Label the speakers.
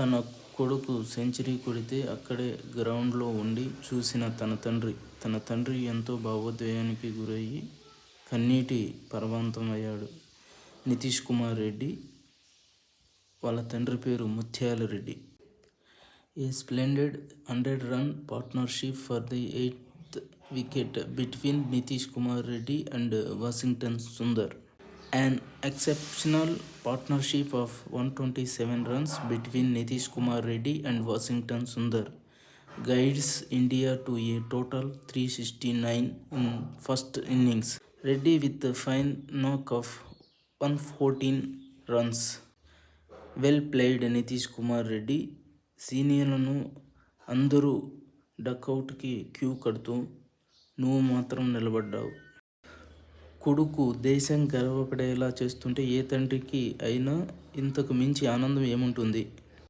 Speaker 1: తన కొడుకు సెంచరీ కొడితే అక్కడే గ్రౌండ్లో ఉండి చూసిన తన తండ్రి తన తండ్రి ఎంతో భావోద్వేగానికి గురయ్యి కన్నీటి పరమాంతమయ్యాడు. నితీష్ కుమార్ రెడ్డి వాళ్ళ తండ్రి పేరు Mutyala Reddy. A splendid hundred run partnership for the eighth wicket between Nitish Kumar Reddy and Washington Sundar. An exceptional partnership of one twenty seven runs between Nitish Kumar Reddy and Washington Sundar guides India to a total three sixty nine in first innings. Reddy with a fine knock of one fourteen runs. Well played Nitish Kumar Reddy సీనియర్లను అందరూ డక్అవుట్కి queue కడుతూ నువ్వు మాత్రం నిలబడ్డావు. కొడుకు దేశం గర్వపడేలా చేస్తుంటే ఏ తండ్రికి అయినా ఇంతకు మించి ఆనందం ఏముంటుంది?